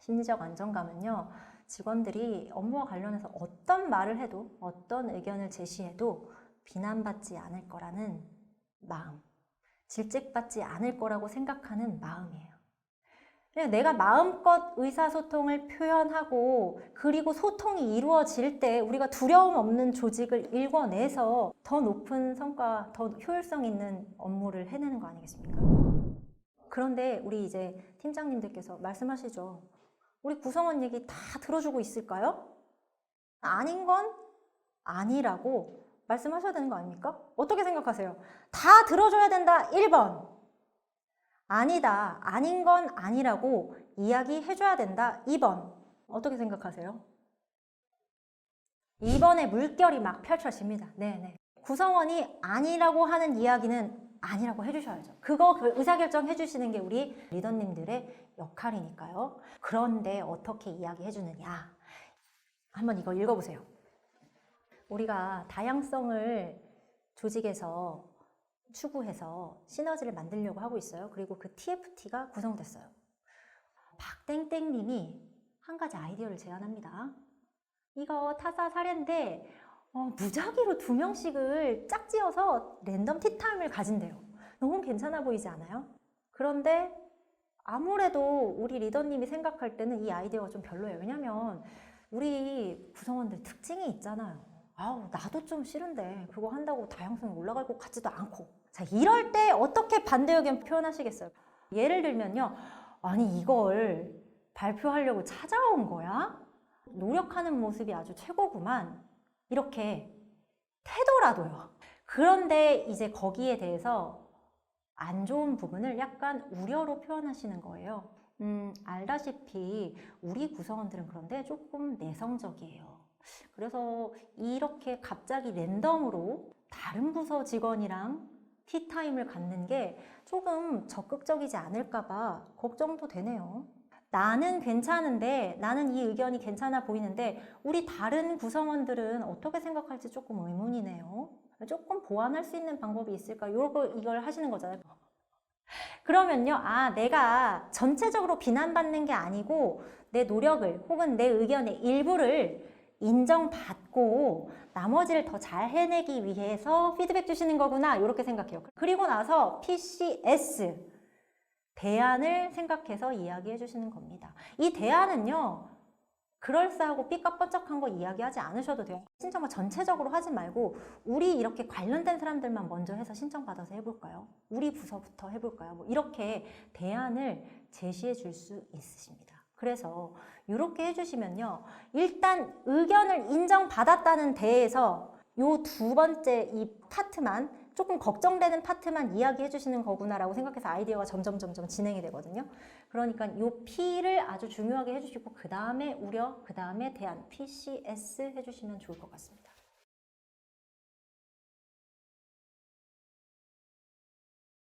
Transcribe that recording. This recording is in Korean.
심리적 안정감은요, 직원들이 업무와 관련해서 어떤 말을 해도, 어떤 의견을 제시해도 비난받지 않을 거라는 마음, 질책받지 않을 거라고 생각하는 마음이에요. 그냥 내가 마음껏 의사소통을 표현하고 그리고 소통이 이루어질 때 우리가 두려움 없는 조직을 일궈내서 더 높은 성과, 더 효율성 있는 업무를 해내는 거 아니겠습니까? 그런데 우리 이제 팀장님들께서 말씀하시죠. 우리 구성원 얘기 다 들어주고 있을까요? 아닌 건 아니라고 말씀하셔야 되는 거 아닙니까? 어떻게 생각하세요? 다 들어줘야 된다. 1번. 아니다. 아닌 건 아니라고 이야기해줘야 된다. 2번. 어떻게 생각하세요? 2번에 물결이 막 펼쳐집니다. 네네. 구성원이 아니라고 하는 이야기는 아니라고 해주셔야죠. 그거 그 의사결정 해주시는 게 우리 리더님들의 역할이니까요. 그런데 어떻게 이야기해주느냐. 한번 이거 읽어보세요. 우리가 다양성을 조직에서 추구해서 시너지를 만들려고 하고 있어요. 그리고 그 TFT가 구성됐어요. 박땡땡님이 한 가지 아이디어를 제안합니다. 이거 타사 사례인데 어, 무작위로 두 명씩을 짝지어서 랜덤 티타임을 가진대요. 너무 괜찮아 보이지 않아요? 그런데 아무래도 우리 리더님이 생각할 때는 이 아이디어가 좀 별로예요. 왜냐면 우리 구성원들 특징이 있잖아요. 아우, 나도 좀 싫은데 그거 한다고 다양성이 올라갈 것 같지도 않고. 자, 이럴 때 어떻게 반대 의견 표현하시겠어요? 예를 들면요. 아니, 이걸 발표하려고 찾아온 거야? 노력하는 모습이 아주 최고구만. 이렇게 태도라도요. 그런데 이제 거기에 대해서 안 좋은 부분을 약간 우려로 표현하시는 거예요. 음, 알다시피 우리 구성원들은 그런데 조금 내성적이에요. 그래서 이렇게 갑자기 랜덤으로 다른 부서 직원이랑 티타임을 갖는 게 조금 적극적이지 않을까봐 걱정도 되네요. 나는 괜찮은데, 나는 이 의견이 괜찮아 보이는데, 우리 다른 구성원들은 어떻게 생각할지 조금 의문이네요. 조금 보완할 수 있는 방법이 있을까? 요거, 이걸 하시는 거잖아요. 그러면요, 아, 내가 전체적으로 비난받는 게 아니고, 내 노력을 혹은 내 의견의 일부를 인정받고 나머지를 더 잘 해내기 위해서 피드백 주시는 거구나 이렇게 생각해요. 그리고 나서 PCS 대안을 생각해서 이야기해 주시는 겁니다. 이 대안은요. 그럴싸하고 삐까뻔쩍한 거 이야기하지 않으셔도 돼요. 신청을 전체적으로 하지 말고 우리 이렇게 관련된 사람들만 먼저 해서 신청받아서 해볼까요? 우리 부서부터 해볼까요? 뭐 이렇게 대안을 제시해 줄 수 있으십니다. 그래서 이렇게 해주시면요. 일단 의견을 인정받았다는 데에서 요 두 번째 이 파트만 조금 걱정되는 파트만 이야기해 주시는 거구나라고 생각해서 아이디어가 점점 점점 진행이 되거든요. 그러니까 요 P를 아주 중요하게 해주시고 그 다음에 우려, 그 다음에 대안, PCS 해주시면 좋을 것 같습니다.